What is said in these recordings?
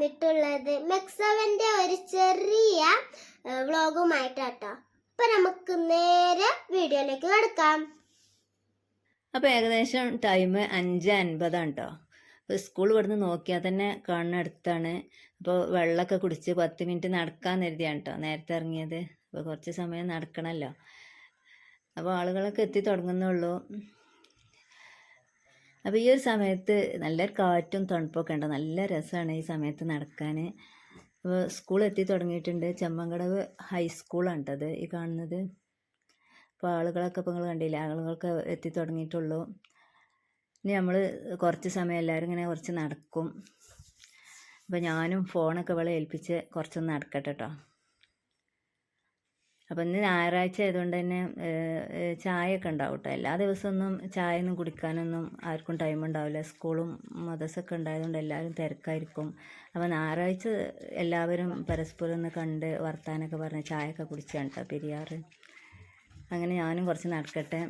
വന്നിട്ടുള്ളത്. മെക്സവന്റെ ഒരു ചെറിയ വ്ളോഗുമായിട്ടാട്ടോ. അപ്പൊ നമുക്ക് നേരെ വീഡിയോയിലേക്ക് കിടക്കാം. അപ്പൊ ഏകദേശം ടൈം അഞ്ച് അൻപതാണ് കേട്ടോ സ്കൂൾ ഇവിടുന്ന് നോക്കിയാൽ തന്നെ കാണുന്ന അടുത്താണ് അപ്പോൾ വെള്ളമൊക്കെ കുടിച്ച് പത്ത് മിനിറ്റ് നടക്കാൻ കരുതിയാണ് കേട്ടോ നേരത്തെ ഇറങ്ങിയത്. അപ്പോൾ കുറച്ച് സമയം നടക്കണമല്ലോ. അപ്പോൾ ആളുകളൊക്കെ എത്തി തുടങ്ങുന്നുള്ളൂ. അപ്പോൾ ഈ ഒരു സമയത്ത് നല്ല കാറ്റും തണുപ്പൊക്കെ ഉണ്ട്. നല്ല രസമാണ് ഈ സമയത്ത് നടക്കാൻ അപ്പോൾ സ്കൂൾ എത്തി തുടങ്ങിയിട്ടുണ്ട്. ചെമ്മങ്കടവ് ഹൈസ്കൂളാണ് കേട്ടത് ഈ കാണുന്നത്. അപ്പോൾ ആളുകളൊക്കെ ഇപ്പോൾ നിങ്ങൾ കണ്ടില്ല? ആളുകളൊക്കെ എത്തി തുടങ്ങിയിട്ടുള്ളൂ. ഇനി നമ്മൾ കുറച്ച് സമയം എല്ലാവരും ഇങ്ങനെ കുറച്ച് നടക്കും. അപ്പോൾ ഞാനും ഫോണൊക്കെ ഇവളെ ഏൽപ്പിച്ച് കുറച്ചൊന്ന് നടക്കട്ടെ കേട്ടോ അപ്പോൾ ഇന്ന് ഞായറാഴ്ച ആയതുകൊണ്ട് തന്നെ ചായയൊക്കെ ഉണ്ടാവും കേട്ടോ എല്ലാ ദിവസമൊന്നും ഒന്നും കുടിക്കാനൊന്നും ആർക്കും ടൈം ഉണ്ടാവില്ല. സ്കൂളും മദസൊക്കെ ഉണ്ടായതുകൊണ്ട് എല്ലാവരും തിരക്കായിരിക്കും. അപ്പോൾ ഞായറാഴ്ച എല്ലാവരും പരസ്പരം ഒന്ന് കണ്ട് വർത്താനൊക്കെ പറഞ്ഞ് ചായയൊക്കെ കുടിച്ചാണ് കേട്ടോ പെരിയാറ്. അങ്ങനെ ഞാനും കുറച്ച് നടക്കട്ടെ.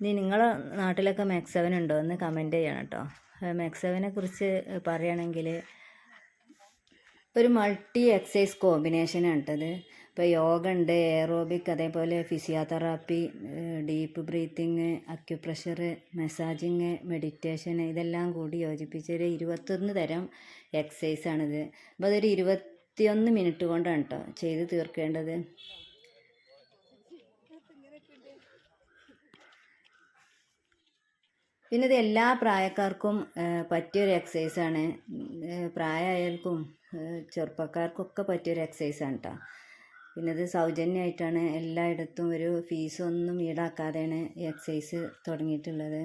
ഇനി നിങ്ങളെ നാട്ടിലൊക്കെ മാക്സവൻ സെവൻ ഉണ്ടോ? എന്ന് കമന്റ് ചെയ്യണം കേട്ടോ മാക്സവനെ കുറിച്ച് പറയുകയാണെങ്കിൽ ഒരു മൾട്ടി എക്സസൈസ് കോമ്പിനേഷനാണ് കേട്ടത് ഇപ്പോൾ യോഗ ഉണ്ട് എയറോബിക് അതേപോലെ physiotherapy deep breathing acupressure massaging meditation ഇതെല്ലാം കൂടി യോജിപ്പിച്ചൊരു ഇരുപത്തൊന്ന് തരം എക്സസൈസാണിത് അപ്പോൾ അതൊരു ഇരുപത്തിയൊന്ന് മിനിറ്റ് കൊണ്ടാണ് കേട്ടോ ചെയ്ത് തീർക്കേണ്ടത്. പിന്നെ ഇത് എല്ലാ പ്രായക്കാർക്കും പറ്റിയൊരു എക്സസൈസാണ് പ്രായമായാൽക്കും ചെറുപ്പക്കാർക്കൊക്കെ പറ്റിയൊരു എക്സസൈസാണ് കേട്ടോ പിന്നെ ഇത് സൗജന്യമായിട്ടാണ് എല്ലായിടത്തും ഒരു ഫീസൊന്നും ഈടാക്കാതെയാണ് ഈ എക്സസൈസ് തുടങ്ങിയിട്ടുള്ളത്.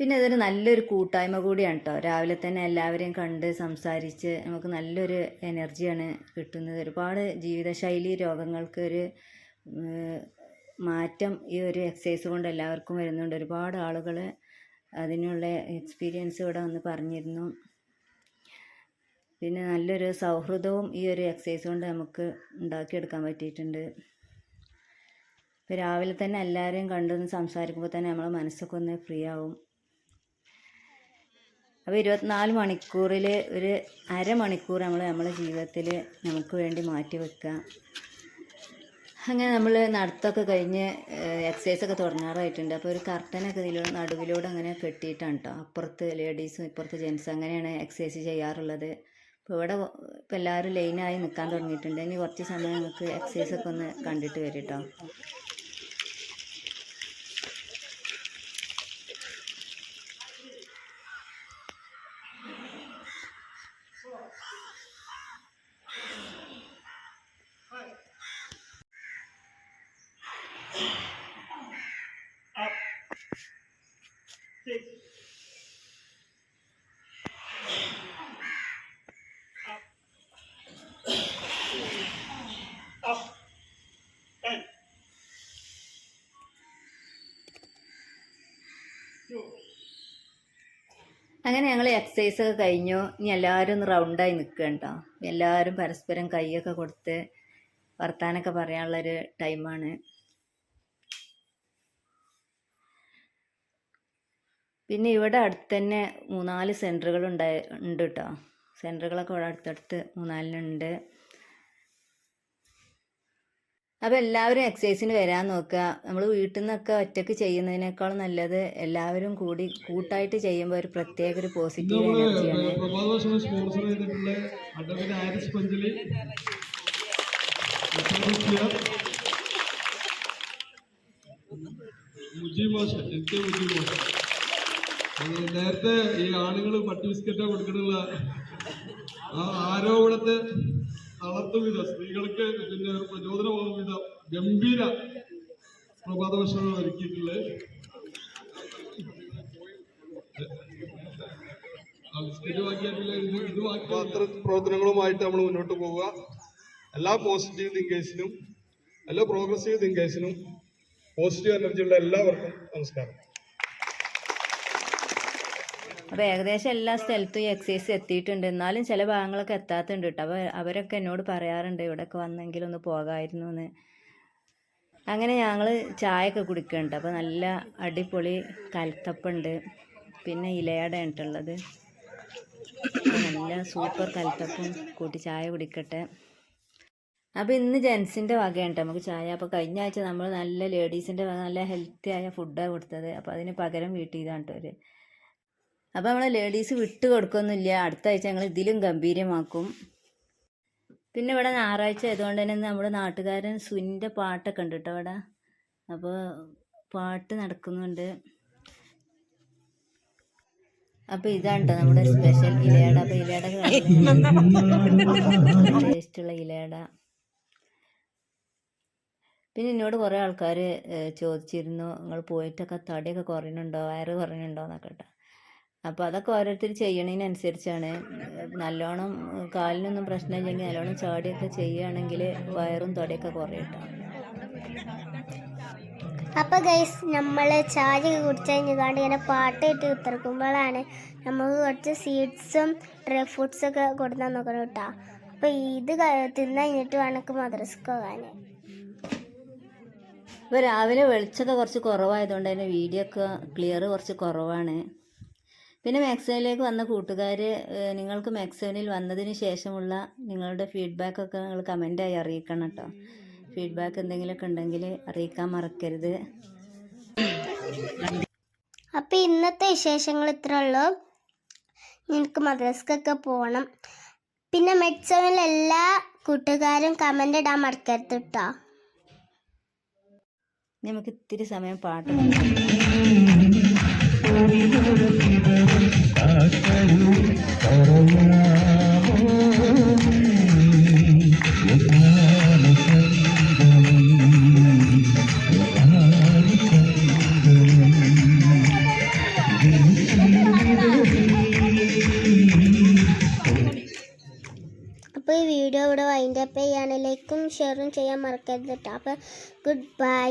പിന്നെ ഇതൊരു നല്ലൊരു കൂട്ടായ്മ കൂടിയാണ് കേട്ടോ രാവിലെ തന്നെ എല്ലാവരെയും കണ്ട് സംസാരിച്ച് നമുക്ക് നല്ലൊരു എനർജിയാണ് കിട്ടുന്നത്. ഒരുപാട് ജീവിതശൈലി രോഗങ്ങൾക്ക് ഒരു മാറ്റം ഈ ഒരു എക്സസൈസ് കൊണ്ട് എല്ലാവർക്കും വരുന്നുണ്ട്. ഒരുപാട് ആളുകൾ അതിനുള്ള എക്സ്പീരിയൻസ് ഇവിടെ വന്ന് പറഞ്ഞിരുന്നു. പിന്നെ നല്ലൊരു സൗഹൃദവും ഈ ഒരു എക്സസൈസ് കൊണ്ട് നമുക്ക് ഉണ്ടാക്കിയെടുക്കാൻ പറ്റിയിട്ടുണ്ട്. ഇപ്പോൾ രാവിലെ തന്നെ എല്ലാവരെയും കണ്ടൊന്ന് സംസാരിക്കുമ്പോൾ തന്നെ നമ്മളെ മനസ്സൊക്കെ ഒന്ന് ഫ്രീ ആവും. അപ്പോൾ ഇരുപത്തിനാല് മണിക്കൂറിൽ ഒരു അരമണിക്കൂർ നമ്മൾ നമ്മളെ ജീവിതത്തിൽ നമുക്ക് വേണ്ടി മാറ്റി വെക്കുക. അങ്ങനെ നമ്മൾ നടത്തമൊക്കെ കഴിഞ്ഞ് എക്സസൈസ് ഒക്കെ തുടങ്ങാറായിട്ടുണ്ട്. അപ്പോൾ ഒരു കർട്ടനൊക്കെ ഇതിലൂടെ നടുവിലൂടെ അങ്ങനെ കെട്ടിയിട്ടാണ് കേട്ടോ അപ്പുറത്ത് ലേഡീസും ഇപ്പുറത്ത് ജെൻസും അങ്ങനെയാണ് എക്സസൈസ് ചെയ്യാറുള്ളത്. ഇപ്പോൾ ഇവിടെ ഇപ്പോൾ എല്ലാവരും ലൈനായി നിൽക്കാൻ തുടങ്ങിയിട്ടുണ്ട്. ഇനി കുറച്ച് സമയം നമുക്ക് എക്സസൈസ് ഒക്കെ ഒന്ന് കണ്ടിട്ട് വരും കേട്ടോ അങ്ങനെ ഞങ്ങൾ എക്സസൈസ് ഒക്കെ കഴിഞ്ഞു. ഇനി എല്ലാവരും ഒന്ന് റൗണ്ടായി നിൽക്കണ്ട എല്ലാവരും പരസ്പരം കൈയൊക്കെ കൊടുത്ത് വർത്താനൊക്കെ പറയാനുള്ളൊരു ടൈമാണ് പിന്നെ ഇവിടെ അടുത്ത് തന്നെ മൂന്നാൽ സെന്ററുകൾ ഉണ്ടായി ഉണ്ട് കേട്ടോ. സെന്ററുകളൊക്കെ ഇവിടെ അടുത്തടുത്ത് മൂന്നാലിനുണ്ട്. അപ്പോൾ എല്ലാവരും എക്സസൈസിന് വരാൻ നോക്കുക. നമ്മൾ വീട്ടിൽ നിന്നൊക്കെ ഒറ്റയ്ക്ക് ചെയ്യുന്നതിനേക്കാൾ നല്ലത് എല്ലാവരും കൂടി കൂട്ടായിട്ട് ചെയ്യുമ്പോൾ ഒരു പ്രത്യേക ഒരു പോസിറ്റീവ് എനർജിയാണ് നേരത്തെ ഈ ആണുങ്ങൾ പട്ടി ബിസ്ക്കറ്റാ കൊടുക്കണുള്ള ആ ആരോപണത്തെ തളർത്തും വിധം സ്ത്രീകൾക്ക് ഇതിന്റെ ഒരു പ്രചോദനമാകും വിധ ഗംഭീര പ്രഭാതഭക്ഷണം ഒരുക്കിയിട്ടുള്ളത്. അത്തരം പ്രവർത്തനങ്ങളുമായിട്ട് നമ്മൾ മുന്നോട്ട് പോവുക. എല്ലാ പോസിറ്റീവ് തിങ്കേഴ്സിനും എല്ലാ പ്രോഗ്രസീവ് തിങ്കേഴ്സിനും പോസിറ്റീവ് എനർജിയുള്ള എല്ലാവർക്കും നമസ്കാരം. അപ്പോൾ ഏകദേശം എല്ലാ സ്ഥലത്തും ഈ എക്സസൈസ് എത്തിയിട്ടുണ്ട്. എന്നാലും ചില ഭാഗങ്ങളൊക്കെ എത്താത്തുണ്ട് കേട്ടോ അപ്പോൾ അവരൊക്കെ എന്നോട് പറയാറുണ്ട് ഇവിടെയൊക്കെ വന്നെങ്കിൽ ഒന്ന് പോകാമായിരുന്നു എന്ന് അങ്ങനെ ഞങ്ങൾ ചായയൊക്കെ കുടിക്കുന്നുണ്ട് അപ്പോൾ നല്ല അടിപൊളി കലത്തപ്പുണ്ട് പിന്നെ ഇലയട ഉണ്ടുള്ളത് നല്ല സൂപ്പർ കൽത്തപ്പും കൂട്ടി ചായ കുടിക്കട്ടെ. അപ്പോൾ ഇന്ന് ജെൻസിന്റെ വകയുണ്ട്. നമുക്ക് ചായ. അപ്പോൾ കഴിഞ്ഞ ആഴ്ച നമ്മൾ നല്ല ലേഡീസിന്റെ വക നല്ല ഹെൽത്തി ആയ ഫുഡാണ് കൊടുത്തത്. അപ്പോൾ അതിന് പകരം വീട്ടിൽ ചെയ്താണ് ഒരു അപ്പോൾ നമ്മളെ ലേഡീസ് വിട്ട് കൊടുക്കൊന്നുമില്ല. അടുത്ത ആഴ്ച ഞങ്ങൾ ഇതിലും ഗംഭീരമാക്കും. പിന്നെ ഇവിടെ ഞായറാഴ്ച ആയതുകൊണ്ട് തന്നെ നമ്മുടെ നാട്ടുകാരൻ സുനിന്റെ പാട്ടൊക്കെ ഉണ്ട് കേട്ടോ ഇവിടെ. അപ്പോൾ പാട്ട് നടക്കുന്നുണ്ട്. അപ്പൊ ഇതാണ് നമ്മുടെ സ്പെഷ്യൽ ഇലയട. അപ്പൊ ഇലയട ടേസ്റ്റുള്ള ഇലയട. പിന്നെ എന്നോട് കുറേ ആൾക്കാർ ചോദിച്ചിരുന്നു. നിങ്ങൾ പോയിട്ടൊക്കെ തടിയൊക്കെ കുറയുന്നുണ്ടോ? വയറ് കുറയുന്നുണ്ടോ എന്നൊക്കെ കേട്ടോ. അപ്പോൾ അതൊക്കെ ഓരോരുത്തർ ചെയ്യണതിനനുസരിച്ചാണ്. നല്ലോണം കാലിനൊന്നും പ്രശ്നമില്ലെങ്കിൽ നല്ലോണം ചാടിയൊക്കെ ചെയ്യുകയാണെങ്കിൽ വയറും തടിയൊക്കെ കുറയട്ടോ. അപ്പൊ ഗൈസ് നമ്മൾ ചായ കുടിച്ച് കഴിഞ്ഞാണ്ട് ഇങ്ങനെ പാട്ട് ഇട്ട് ഉത്തർക്കുമ്പോഴാണ് നമുക്ക് കുറച്ച് സീഡ്സും ഡ്രൈ ഫ്രൂട്ട്സും ഒക്കെ കൊടുത്താൽ നോക്കണം കേട്ടോ. അപ്പൊ ഇത് തിന്ന തിന്ന് കഴിഞ്ഞിട്ട് വേണം മദ്രസക്ക് പോകാൻ. ഇപ്പോൾ രാവിലെ വെളിച്ചമൊക്കെ കുറച്ച് കുറവായതുകൊണ്ട് തന്നെ വീഡിയോ ഒക്കെ ക്ലിയർ കുറച്ച് കുറവാണ്. പിന്നെ മാക്സോനിലേക്ക് വന്ന കൂട്ടുകാർ നിങ്ങൾക്ക് മാക്സോനിൽ വന്നതിന് ശേഷമുള്ള നിങ്ങളുടെ ഫീഡ്ബാക്കൊക്കെ നിങ്ങൾ കമന്റായി അറിയിക്കണം കേട്ടോ ഫീഡ്ബാക്ക് എന്തെങ്കിലുമൊക്കെ ഉണ്ടെങ്കിൽ അറിയിക്കാൻ മറക്കരുത്. അപ്പോൾ ഇന്നത്തെ വിശേഷങ്ങൾ ഇത്ര ഉള്ളൂ. എനിക്ക് മദ്രസ്ക്കൊക്കെ പോകണം പിന്നെ മെഡ്സോണിൽ എല്ലാ കൂട്ടുകാരും കമന്റ് ഇടാൻ മറക്കരുത് കേട്ടോ നമുക്ക് ഇത്തിരി സമയം പാട്ട് അപ്പോൾ ഈ വീഡിയോ ഇവിടെ വൈൻഡപ്പ് ചെയ്യാൻ ലൈക്കും ഷെയറും ചെയ്യാൻ മറക്കരുത് കേട്ടോ. അപ്പോൾ ഗുഡ് ബൈ